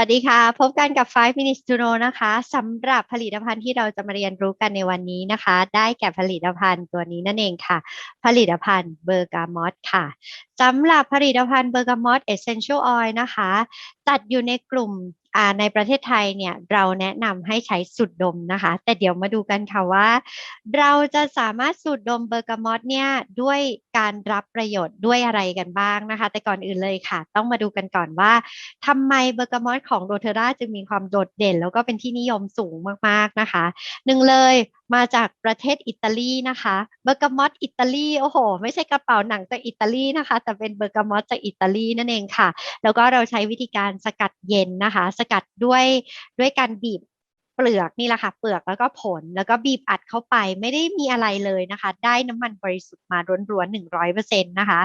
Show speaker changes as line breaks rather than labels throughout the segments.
วัสดีค่ะ พบกันกับ 5 minutes to know นะคะสำหรับผลิตภัณฑ์ที่เราจะมาเรียนรู้กันในวันนี้นะคะ ได้แก่ผลิตภัณฑ์ตัวนี้นั่นเองค่ะ ผลิตภัณฑ์เบอร์กามอตค่ะ สำหรับผลิตภัณฑ์เบอร์กามอตเอเซนเชียลออยล์นะคะ จัดอยู่ในกลุ่มในประเทศไทยเนี่ยเราแนะนำให้ใช้สูดดมนะคะ แต่เดี๋ยวมาดูกันค่ะว่า เราจะสามารถสูดดมเบอร์กามอตเนี่ยด้วยการรับประโยชน์ด้วยอะไรกันบ้างนะคะ แต่ก่อนอื่นเลยค่ะ ต้องมาดูกันก่อนว่าทำไมเบอร์กามอตของโรเทราจึงมีความโดดเด่น แล้วก็เป็นที่นิยมสูงมากๆนะคะหนึ่งเลยมาจากประเทศอิตาลีนะคะเบอร์กามอตอิตาลีโอ้โห ไม่ใช่กระเป๋าหนังจากอิตาลีนะคะแต่เป็นเบอร์กามอสจากอิตาลีนั่นเองค่ะ แล้วก็เราใช้วิธีการสกัดเย็นนะคะ สกัดด้วยด้วยการบีบ เปลือกนี่แหละค่ะเปลือกแล้วก็ผลแล้วก็บีบอัดเข้าไปไม่ได้มีอะไรเลยนะคะ ได้น้ำมันบริสุทธิ์มาร้วนๆหนึ่งร้อยเปอร์เซ็นต์นะคะ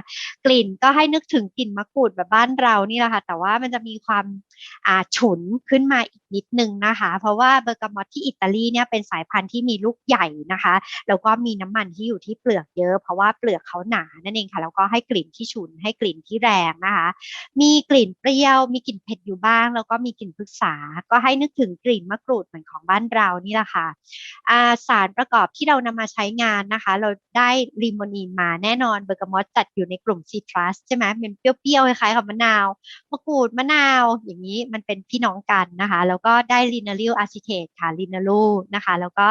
กลิ่นก็ให้นึกถึงกลิ่นมะกรูดแบบบ้านเรานี่แหละค่ะ แต่ว่ามันจะมีความอ่าฉุนขึ้นมาอีกนิดนึงนะคะ เพราะว่าเบอร์กามอตที่อิตาลีเนี่ยเป็นสายพันธุ์ที่มีลูกใหญ่นะคะแล้วก็มีน้ำมันที่อยู่ที่เปลือกเยอะ เพราะว่าเปลือกเขาหนานั่นเองค่ะแล้วก็ให้กลิ่นที่ฉุนให้กลิ่นที่แรงนะคะ มีกลิ่นเปรี้ยว มีกลิ่นเผ็ดอยู่บ้าง แล้วก็มีกลิ่นพฤกษา ก็ให้นึกถึงกลิ่นมะกรูดเหมือนของบ้านเรานี่แหละค่ะสารประกอบที่เรานำมาใช้งานนะคะ เราได้ลิโมนีนมาแน่นอนเบอร์กามอตจัดอยู่ในกลุ่มซีทรัสใช่ไหมเป็นเปรี้ยวๆคล้ายๆกับมะนาวมะกรูดมะนาว อย่างนี้มันเป็นพี่น้องกันนะคะ แล้วก็ได้ลินาลิลอะซิเทตค่ะลินาลูนะคะ แล้วก็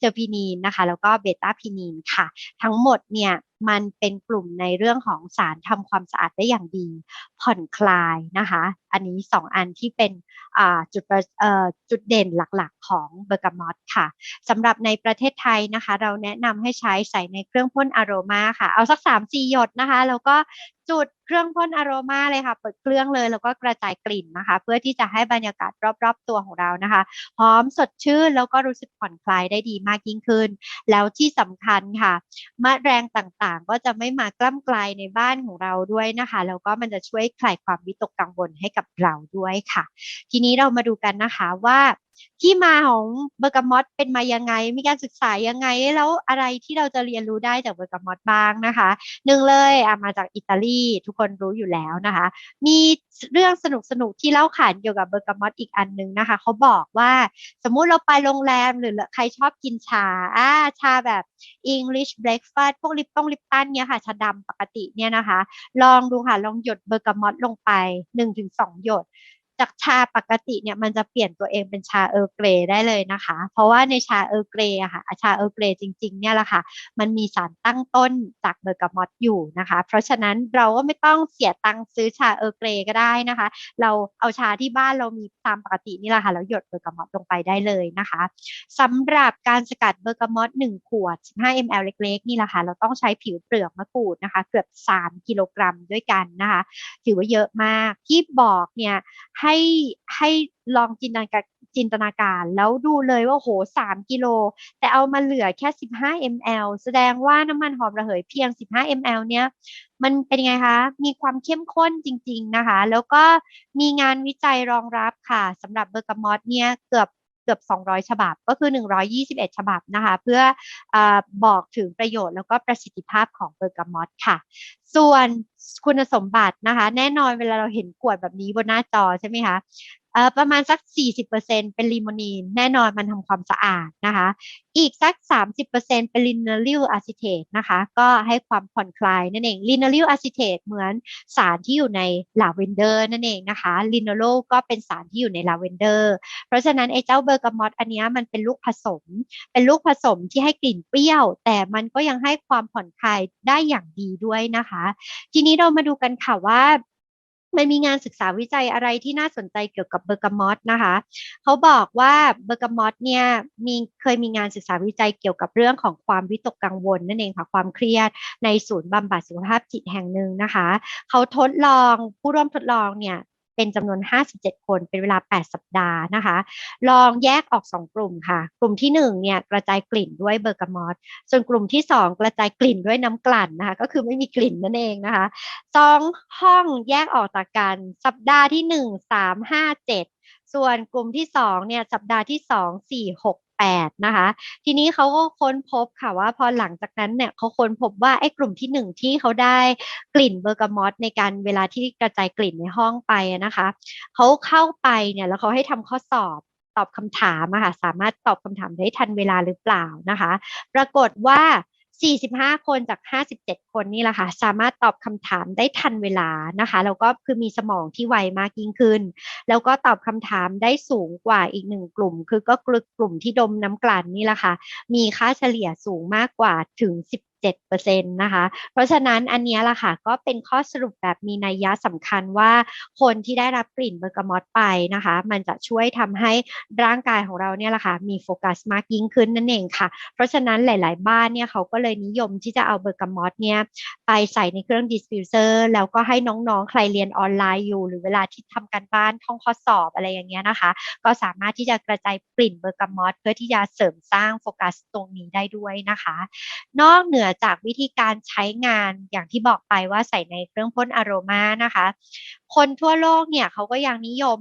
เจอพีนีนนะคะ แล้วก็เบต้าพีนีนค่ะ ทั้งหมดเนี่ยมันเป็นกลุ่มในเรื่องของสารทำความสะอาดได้อย่างดี ผ่อนคลายนะคะ อันนี้ 2 อันที่เป็นจุดจุดเด่นหลักๆ ของเบอร์กามอตค่ะสำหรับในประเทศไทยนะคะ เราแนะนำให้ใช้ใส่ในเครื่องพ่นอารมาค่ะ เอาสัก 3-4 หยดนะคะ แล้วก็จุดเครื่องพ่นอารมาเลยค่ะ เปิดเครื่องเลยแล้วก็กระจายกลิ่นนะคะ เพื่อที่จะให้บรรยากาศรอบๆตัวของเรานะคะหอมสดชื่นแล้วก็รู้สึกผ่อนคลายได้ดีมากยิ่งขึ้น แล้วที่สำคัญค่ะมะแรงต่างๆ ก็จะไม่มากล้ำกลายในบ้านของเราด้วยนะคะ แล้วก็มันจะช่วยคลายความวิตกกังวลให้กับเราด้วยค่ะ ทีนี้เรามาดูกันนะคะว่า ที่มาของเบอร์กามอตเป็นมายังไง มีการศึกษายังไง แล้วอะไรที่เราจะเรียนรู้ได้จากเบอร์กามอตบ้างนะคะหนึ่งเลยอะมาจากอิตาลีทุกคนรู้อยู่แล้วนะคะ มีเรื่องสนุกสนุกที่เล่าขานเกี่ยวกับเบอร์กามอตอีกอันนึงนะคะเขาบอกว่าสมมุติเราไปโรงแรมหรือใครชอบกินชาอ่าชาแบบ English breakfast พวกลิปต้องลิปตันเนี่ยค่ะชาดำปกติเนี่ยนะคะ ลองดูค่ะ ลองหยดเบอร์กามอตลงไป 1-2 หยด จากชาปกติเนี่ยมันจะเปลี่ยนตัวเองเป็นชาเออร์เกรได้เลยนะคะ เพราะว่าในชาเออร์เกรอะค่ะชาเออร์เกรจริงๆเนี่ยแหละค่ะ มันมีสารตั้งต้นจากเบอร์กามอตอยู่นะคะ เพราะฉะนั้นเราก็ไม่ต้องเสียตังค์ซื้อชาเออร์เกรก็ได้นะคะ เราเอาชาที่บ้านเรามีตามปกตินี่แหละค่ะแล้วหยดเบอร์กามอตลงไปได้เลยนะคะสำหรับการสกัดเบอร์กามอต1ขวด 15 ml เล็กๆนี่แหละค่ะเราต้องใช้ผิวเปลือกมะกรูดนะคะเกือบ 3 กิโลกรัมด้วยกันนะคะถือว่าเยอะมากที่บอกเนี่ยให้ให้ลองจินตนาการจินตนาการ แล้วดูเลยว่าโหสามกิโล แต่เอามาเหลือแค่ 15 ml แสดงว่าน้ำมันหอมระเหยเพียง 15 ml เนี้ยมันเป็นยังไงคะ มีความเข้มข้นจริง ๆ นะคะ แล้วก็มีงานวิจัยรองรับค่ะสำหรับเบอร์กามอสเนี่ยเกือบ เกือบ 200 ฉบับก็คือ 121 ฉบับนะคะ เพื่ออบอกถึงประโยชน์แล้วก็ประสิทธิภาพของเบอร์กามอตค่ะ ส่วนคุณสมบัตินะคะ แน่นอนเวลาเราเห็นขวดแบบนี้บนหน้าจอใช่ไหมคะ ประมาณสัก 40%เป็นลิโมนีน แน่นอนมันทำความสะอาดนะคะ อีกสัก 30%เป็นลินาลิลอะซิเทตนะคะก็ให้ความผ่อนคลายนั่นเองลินาลิลอะซิเทตเหมือนสารที่อยู่ในลาเวนเดอร์นั่นเองนะคะลินาโลก็เป็นสารที่อยู่ในลาเวนเดอร์เพราะฉะนั้นไอ้เจ้าเบอร์กามอตอันนี้มันเป็นลูกผสม เป็นลูกผสมที่ให้กลิ่นเปรี้ยว แต่มันก็ยังให้ความผ่อนคลายได้อย่างดีด้วยนะคะ ทีนี้เรามาดูกันค่ะว่า มันมีงานศึกษาวิจัยอะไรที่น่าสนใจเกี่ยวกับเบอร์กามอสนะคะ เขาบอกว่าเบอร์กามอสเนี่ยมีเคยมีงานศึกษาวิจัยเกี่ยวกับเรื่องของความวิตกกังวลนั่นเองค่ะความเครียดในศูนย์บำบัดสุขภาพจิตแห่งหนึ่งนะคะ เขาทดลองผู้ร่วมทดลองเนี่ย เป็นจำนวน 57 คนเป็นเวลา 8 สัปดาห์นะคะ ลองแยกออก 2 กลุ่มค่ะ กลุ่มที่ 1 เนี่ยกระจายกลิ่นด้วยเบอร์กามอสส่วนกลุ่มที่ 2 กระจายกลิ่นด้วยน้ำกลั่นนะคะ ก็คือไม่มีกลิ่นนั่นเองนะคะสองห้องแยกออกจากกัน สัปดาห์ที่ 1 3 5 7 ส่วนกลุ่มที่ 2 เนี่ยสัปดาห์ที่ 2 4 6 18นะคะ ทีนี้เขาก็ค้นพบค่ะว่าพอหลังจากนั้นเนี่ยเขาค้นพบว่าไอ้กลุ่มที่หนึ่งที่เขาได้กลิ่นเบอร์กามอตในการเวลาที่กระจายกลิ่นในห้องไปนะคะเขาเข้าไปเนี่ยแล้วเขาให้ทำข้อสอบตอบคำถามอะค่ะสามารถตอบคำถามได้ทันเวลาหรือเปล่านะคะ ปรากฏว่า 45 คนจาก 57 คนนี่แหละค่ะ สามารถตอบคำถามได้ทันเวลานะคะ แล้วก็คือมีสมองที่ไวมากยิ่งขึ้น แล้วก็ตอบคำถามได้สูงกว่าอีกหนึ่งกลุ่ม คือก็กลุ่มที่ดมน้ำกลั่นนี่แหละค่ะ มีค่าเฉลี่ยสูงมากกว่าถึง 7%นะคะ เพราะฉะนั้นอันนี้ล่ะค่ะก็เป็นข้อสรุปแบบมีนัยยะสำคัญว่า คนที่ได้รับกลิ่นเบอร์กามอตไปนะคะ มันจะช่วยทำให้ร่างกายของเราเนี่ยแหละค่ะมีโฟกัสมากยิ่งขึ้นนั่นเองค่ะ เพราะฉะนั้นหลาย ๆ บ้านเนี่ยเขาก็เลยนิยมที่จะเอาเบอร์กามอตเนี่ยไปใส่ในเครื่องดิสฟิวเซอร์แล้วก็ให้น้อง ๆ ใครเรียนออนไลน์อยู่ หรือเวลาที่ทำการบ้านท่องข้อสอบอะไรอย่างเงี้ยนะคะ ก็สามารถที่จะกระจายกลิ่นเบอร์กามอตเพื่อที่จะเสริมสร้างโฟกัสตรงนี้ได้ด้วยนะคะ นอกเหนือจากวิธีการใช้งานอย่างที่บอกไปว่าใส่ในเครื่องพ่นอโรมานะคะคนทั่วโลกเนี่ยเขาก็ยังนิยม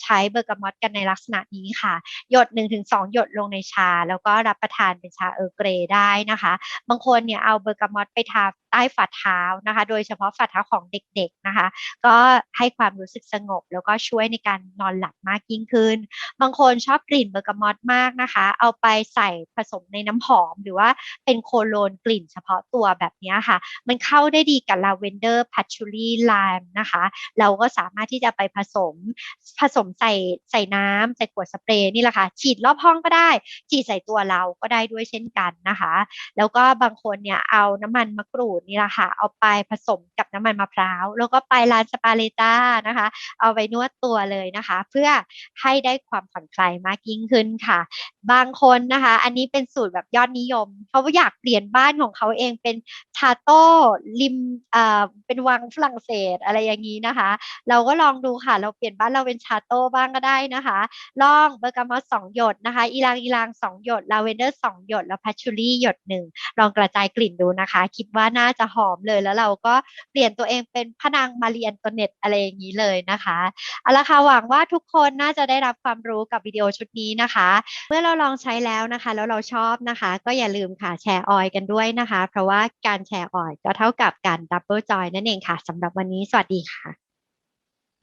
ใช้เบอร์กามอตกันในลักษณะนี้ค่ะ หยด 1-2 หยดลงในชา แล้วก็รับประทานเป็นชาเออร์เกรได้นะคะ บางคนเนี่ยเอาเบอร์กามอตไปทาใต้ฝ่าเท้านะคะ โดยเฉพาะฝ่าเท้าของเด็กๆนะคะ ก็ให้ความรู้สึกสงบ แล้วก็ช่วยในการนอนหลับมากยิ่งขึ้น บางคนชอบกลิ่นเบอร์กามอตมากนะคะ เอาไปใส่ผสมในน้ำหอม หรือว่าเป็นโคโลนกลิ่นเฉพาะตัวแบบนี้ค่ะ มันเข้าได้ดีกับลาเวนเดอร์พัชชูรี่ไลม์นะคะเราก็สามารถที่จะไปผสมผสมใส่ใส่น้ำใส่ขวดสเปรย์นี่แหละค่ะฉีดรอบห้องก็ได้ ฉีดใส่ตัวเราก็ได้ด้วยเช่นกันนะคะ แล้วก็บางคนเนี่ยเอาน้ำมันมะกรูดนี่แหละค่ะเอาไปผสมกับน้ำมันมะพร้าว แล้วก็ไปร้านสปาเลต้านะคะ เอาไปนวดตัวเลยนะคะ เพื่อให้ได้ความผ่อนคลายมากยิ่งขึ้นค่ะ บางคนนะคะ อันนี้เป็นสูตรแบบยอดนิยมเขาอยากเปลี่ยนบ้านของเขาเองเป็นชาโต้ริมเอ่อเป็นวังฝรั่งเศสอะไรอย่างนี้นะคะเราก็ลองดูค่ะ เราเปลี่ยนบ้านเราเป็นชาโต้บ้างก็ได้นะคะลองเบอร์กามอสสองหยดนะคะอีลางอีลางสองหยดลาเวนเดอร์สองหยดแล้วพัชชูรี่หยดหนึ่งลองกระจายกลิ่นดูนะคะ คิดว่าน่าจะหอมเลยแล้วเราก็เปลี่ยนตัวเองเป็นพนางมาเรียนตัวเน็ตอะไรอย่างนี้เลยนะคะเอาละค่ะหวังว่าทุกคนน่าจะได้รับความรู้กับวิดีโอชุดนี้นะคะ เมื่อเราลองใช้แล้วนะคะ แล้วเราชอบนะคะ ก็อย่าลืมค่ะแชร์ออยกันด้วยนะคะ เพราะว่าการแชร์ออยก็เท่ากับการดับเบิลจอยนั่นเองค่ะสำหรับวันนี้สวัสดีค่ะ